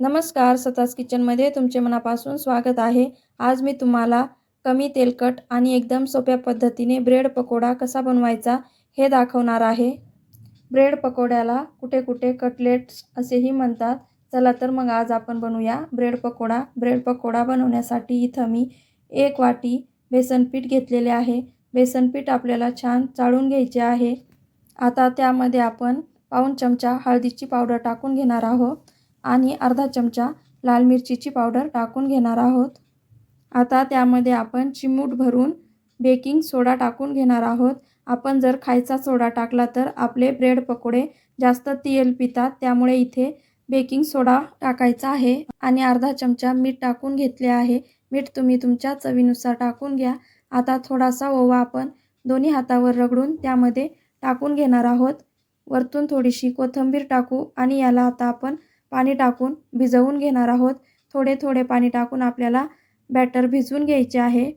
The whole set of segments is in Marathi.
नमस्कार सतास किचनमध्ये तुमचे मनापासून स्वागत आहे. आज मी तुम्हाला कमी तेलकट आणि एकदम सोप्या पद्धतीने ब्रेड पकोडा कसा बनवायचा हे दाखवणार आहे. ब्रेड पकोड्याला कुठे कुठे कटलेट्स असेही म्हणतात. चला तर मग आज आपण बनवूया ब्रेड पकोडा. ब्रेड पकोडा बनवण्यासाठी इथं मी एक वाटी बेसनपीठ घेतलेले आहे. बेसनपीठ आपल्याला छान चाळून घ्यायचे आहे. आता त्यामध्ये आपण पाऊण चमचा हळदीची पावडर टाकून घेणार आहोत. आणि अर्धा चमचा लाल मिरचीची पावडर टाकून घेणार आहोत. आता त्यामध्ये आपण चिमूट भरून बेकिंग सोडा टाकून घेणार आहोत. आपण जर खायचा सोडा टाकला तर आपले ब्रेड पकोडे जास्त तेल पितात त्यामुळे इथे बेकिंग सोडा टाकायचा आहे. आणि अर्धा चमचा मीठ टाकून घेतले आहे. मीठ तुम्ही तुमच्या चवीनुसार टाकून घ्या. आता थोडासा ओवा आपण दोन्ही हातावर रगडून त्यामध्ये टाकून घेणार आहोत. वरतून थोडीशी कोथिंबीर टाकू आणि याला आता आपण पाणी टाकून भिजवून घेणार आहोत. थोडे थोडे पाणी टाकून आपल्याला बॅटर भिजवून घ्यायचे आहे.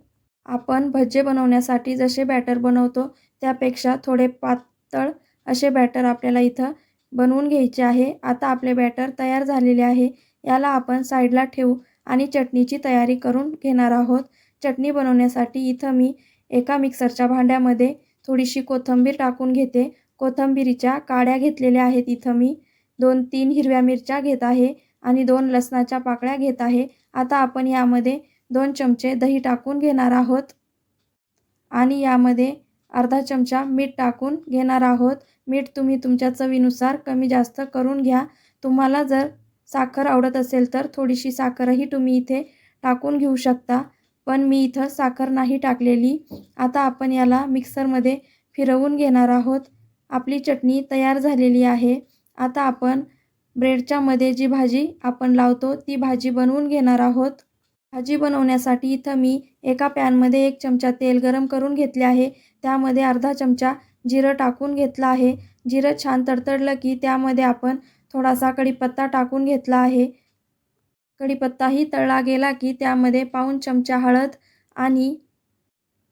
आपण भज्जे बनवण्यासाठी जसे बॅटर बनवतो त्यापेक्षा थोडे पातळ असे बॅटर आपल्याला इथं बनवून घ्यायचे आहे. आता आपले बॅटर तयार झालेले आहे. याला आपण साईडला ठेवू आणि चटणीची तयारी करून घेणार आहोत. चटणी बनवण्यासाठी इथं मी एका मिक्सरच्या भांड्यामध्ये थोडीशी कोथिंबीर टाकून घेते. कोथंबीरीच्या काड्या घेतलेल्या आहेत इथं मी. दोन तीन हिरव्या मिरच्या घेत आहे आणि दोन लसणाच्या पाकळ्या घेत आहे. आता आपण यामध्ये दोन चमचे दही टाकून घेणार आहोत. आणि यामध्ये अर्धा चमचा मीठ टाकून घेणार आहोत. मीठ तुम्ही तुमच्या चवीनुसार कमी जास्त करून घ्या. तुम्हाला जर साखर आवडत असेल तर थोडीशी साखरही तुम्ही इथे टाकून घेऊ शकता. पण मी इथं साखर नाही टाकलेली. आता आपण याला मिक्सरमध्ये फिरवून घेणार आहोत. आपली चटणी तयार झालेली आहे. आता आपण ब्रेडच्या मध्ये जी भाजी आपण लावतो ती भाजी बनवून घेणार आहोत. भाजी बनवण्यासाठी इथं मी एका पॅनमध्ये एक चमचा तेल गरम करून घेतले आहे. त्यामध्ये अर्धा चमचा जिरं टाकून घेतलं आहे. जिरं छान तडतडलं की त्यामध्ये आपण थोडासा कढीपत्ता टाकून घेतला आहे. कढीपत्ताही तळला गेला की त्यामध्ये पाऊण चमचा हळद आणि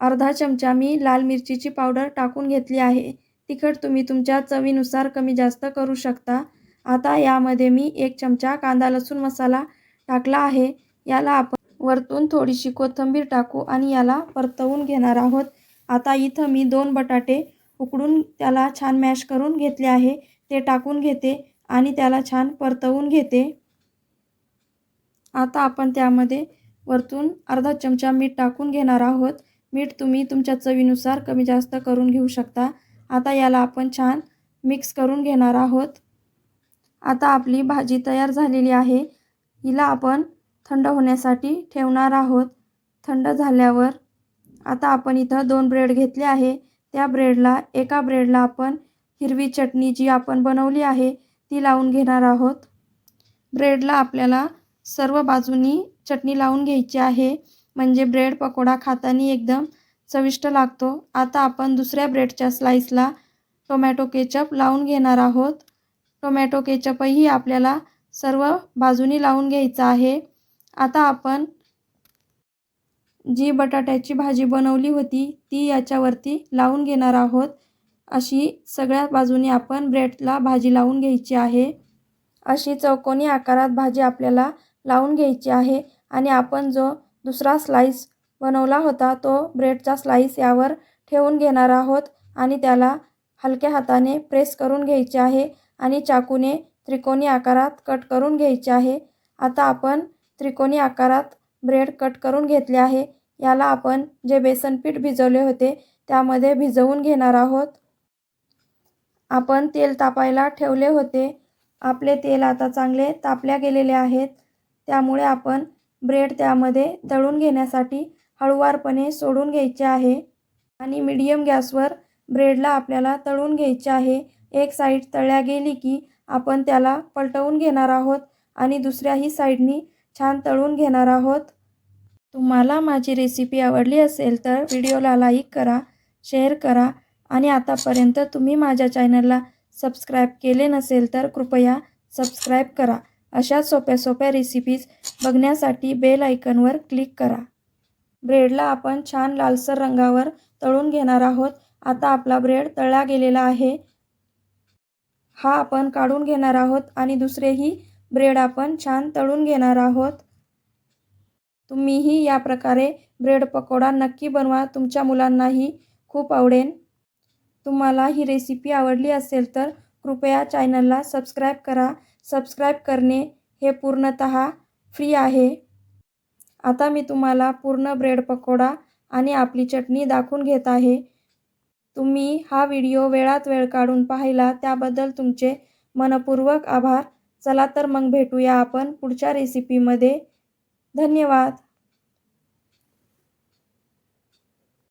अर्धा चमचा मी लाल मिरचीची पावडर टाकून घेतली आहे. तिखट तुम्ही तुमच्या चवीनुसार कमी जास्त करू शकता. आता यामध्ये मी एक चमचा कांदा लसूण मसाला टाकला आहे. याला आपण वरतून थोडीशी कोथिंबीर टाकू आणि याला परतवून घेणार आहोत. आता इथं मी दोन बटाटे उकडून त्याला छान मॅश करून घेतले आहे. ते टाकून घेते आणि त्याला छान परतवून घेते. आता आपण त्यामध्ये वरतून अर्धा चमचा मीठ टाकून घेणार आहोत. मीठ तुम्ही तुमच्या चवीनुसार कमी जास्त करून घेऊ शकता. आता याला आपण छान मिक्स करून घेणार आहोत. आता आपली भाजी तयार झालेली आहे. हिला आपण थंड होण्यासाठी ठेवणार आहोत. थंड झाल्यावर आता आपण इथं दोन ब्रेड घेतले आहे. त्या ब्रेडला एका ब्रेडला आपण हिरवी चटणी जी आपण बनवली आहे ती लावून घेणार आहोत. ब्रेडला आपल्याला सर्व बाजूनी चटणी लावून घ्यायची आहे. म्हणजे ब्रेड पकोडा खाताना एकदम चविष्ट लागतो. आता आपण दुसऱ्या ब्रेडच्या स्लाईसला टोमॅटो केचप लावून घेणार आहोत. टोमॅटो केचपही आपल्याला सर्व बाजूनी लावून घ्यायचं आहे. आता आपण जी बटाट्याची भाजी बनवली होती ती याच्यावरती लावून घेणार आहोत. अशी सगळ्या बाजूनी आपण ब्रेडला भाजी लावून घ्यायची आहे. अशी चौकोनी आकारात भाजी आपल्याला लावून घ्यायची आहे आणि आपण जो दुसरा स्लाईस बनवला होता तो ब्रेडचा स्लाईस यावर ठेवून घेणार आहोत आणि त्याला हलक्या हाताने प्रेस करून घ्यायचे आहे आणि चाकूने त्रिकोणी आकारात कट करून घ्यायचे आहे. आता आपण त्रिकोणी आकारात ब्रेड कट करून घेतले आहे. याला आपण जे बेसनपीठ भिजवले होते त्यामध्ये भिजवून घेणार आहोत. आपण तेल तापायला ठेवले होते. आपले तेल आता चांगले तापल्या गेलेले आहेत. त्यामुळे आपण ब्रेड त्यामध्ये तळून घेण्यासाठी हळुवारपणे सोडून घ्यायचे आहे आणि मीडियम गॅसवर ब्रेडला आपल्याला तळून घ्यायचे आहे. एक साईड तळल्या गेली की आपण त्याला पलटवून घेणार आहोत आणि दुसऱ्याही साईडनी छान तळून घेणार आहोत. तुम्हाला माझी रेसिपी आवडली असेल तर व्हिडिओला लाईक करा शेअर करा आणि आतापर्यंत तुम्ही माझ्या चॅनलला सबस्क्राईब केले नसेल तर कृपया सबस्क्राईब करा. अशा सोप्या सोप्या रेसिपीज बघण्यासाठी बेल आयकनवर क्लिक करा. ब्रेडला आपण छान लालसर रंगावर तळून घेणार आहोत. आता आपला ब्रेड तळला गेलेला आहे. हा आपण काढून घेणार आहोत आणि दुसरेही ब्रेड आपण छान तळून घेणार आहोत. तुम्हीही या प्रकारे ब्रेड पकोडा नक्की बनवा. तुमच्या मुलांनाही खूप आवडेल. तुम्हाला ही रेसिपी आवडली असेल तर कृपया चॅनलला सबस्क्राईब करा. सबस्क्राईब करणे हे पूर्णतः फ्री आहे. आता मी तुम्हाला पूर्ण ब्रेड पकोडा आणि आपली चटणी दाखवून घेत आहे. तुम्ही हा व्हिडिओ वेळात वेळ काढून पाहिला त्याबद्दल तुमचे मनपूर्वक आभार. चला तर मग भेटूया आपण पुढच्या रेसिपीमध्ये धन्यवाद.